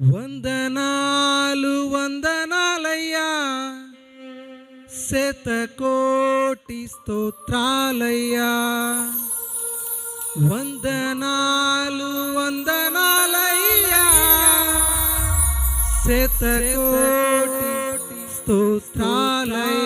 వందనాలు వందనాలయ్యా. శతకోటి స్తోత్రాలయ్యా. వందనాలు వందనాలయ్యా. శతకోటి స్తోత్రాలయ్యా.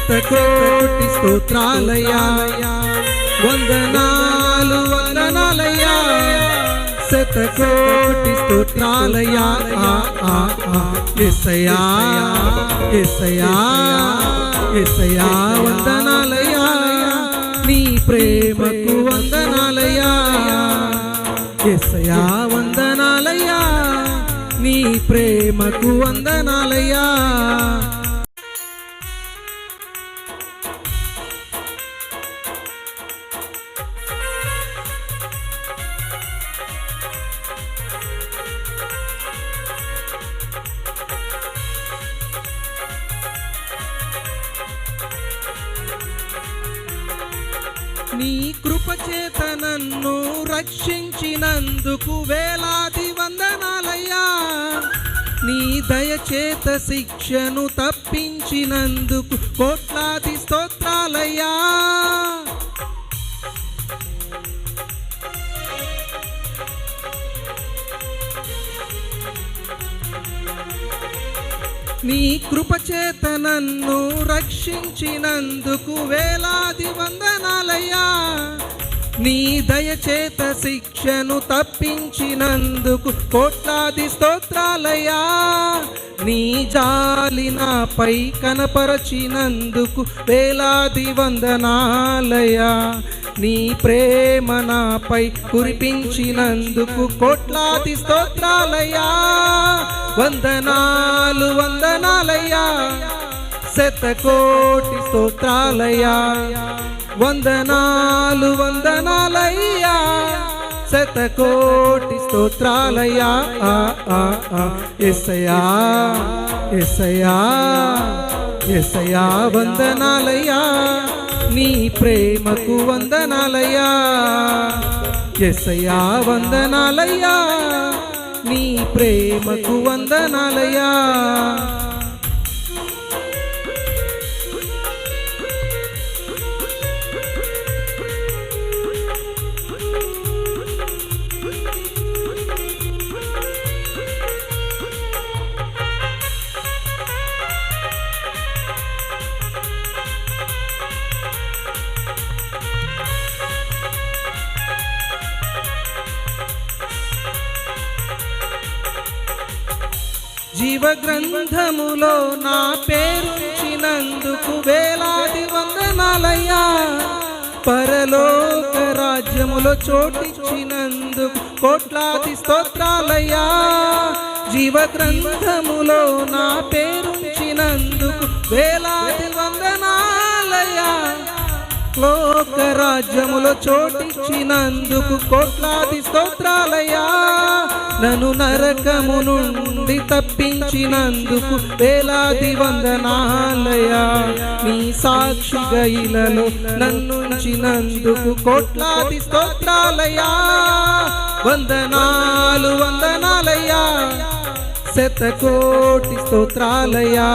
శతకోటి స్తోత్రాలయా వందనాలు వందనాలయా శతకోటి స్తోత్రాలయా ఎసయా ఎసయా ఎసయా వందనాలయా నీ ప్రేమకు వందనాలయా ఎసయా వందనాలయా నీ ప్రేమకు వందనాలయా నీ కృపచేత నన్ను రక్షించినందుకు వేలాది వందనాలయ్యా. నీ దయచేత శిక్షను తప్పించినందుకు కోట్లాది స్తోత్రాలయ్యా. నీ కృపచేత నన్ను రక్షించినందుకు వేలాది వందన నీ దయచేత శిక్షను తప్పించినందుకు కోట్లాది స్తోత్రాలయా నీ జాలి నాపై కనపరచినందుకు వేలాది వందనాలయా నీ ప్రేమ నాపై కురిపించినందుకు కోట్లాది స్తోత్రాలయా వందనాలు వందనాలయ్యా. శతకోటి స్తోత్రాలయా వందనాలు వందనాలయ్యా. శతకోటి స్తోత్రాలయ్యా. ఆ, ఆ, ఆ. వందనాలయ్యా. నీ ప్రేమకు వందనాలయ్యా. యేసయ్యా వందనాలయ్యా. నీ ప్రేమకు వందనాలయ్యా. జీవగ్రంథములో నా పేరుంచినందుకు వేలాది వందనాలయ్యా. పరలోక రాజ్యములో చోటిచ్చినందుకు కోట్లాది స్తోత్రాలయ్యా. జీవగ్రంథములో నా పేరుంచినందుకు వేలాది లోక రాజ్యములో చోటిచ్చినందుకు కోట్లాది స్తోత్రాలయా నన్ను నరకము నుండి తప్పించినందుకు వేలాది వందనాలయా నీ సాక్షిగా ఇలలో నన్నుంచినందుకు కోట్లాది స్తోత్రాలయా వందనాలు వందనాలయా శతకోటి స్తోత్రాలయా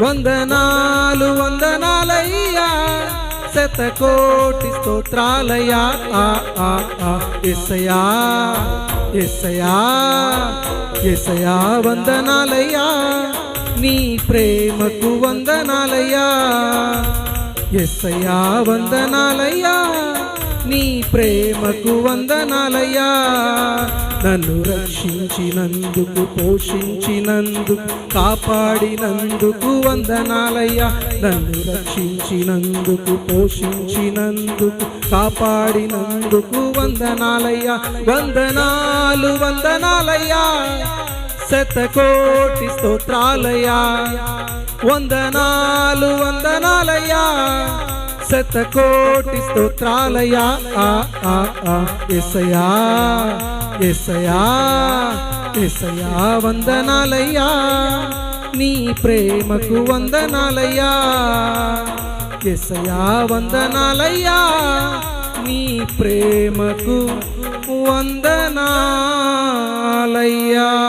వందనాలు వందనాలయ్యా. శతకోటి స్తోత్రాలయ్యా ఆ, ఆ, ఆ. ఎస్సయా ఎస్సయా ఎస్సయా వందనాలయ్యా. నీ ప్రేమకు వందనాలయ్యా. ఎస్సయా వందనాలయ్యా. నీ ప్రేమకు వందనాలయ్యా. నన్ను రక్షించినందుకు పోషించినందుకు కాపాడినందుకు వందనాలయ్యా. నన్ను రక్షించినందుకు పోషించినందుకు కాపాడినందుకు వందనాలయ్యా. వందనాలు వందనాలయ్యా. శతకోటి స్తోత్రాలయ్యా. వందనాలు వందనాలయ్యా. శతకోటి స్తోత్రాలయా. ఆ ఆ ఆ ఎసయా ఎసయా ఎసయా వందనాలయ్యా. నీ ప్రేమకు వందనాలయ్యా. ఎసయా వందనాలయ్యా. నీ ప్రేమకు వందనాలయ్యా.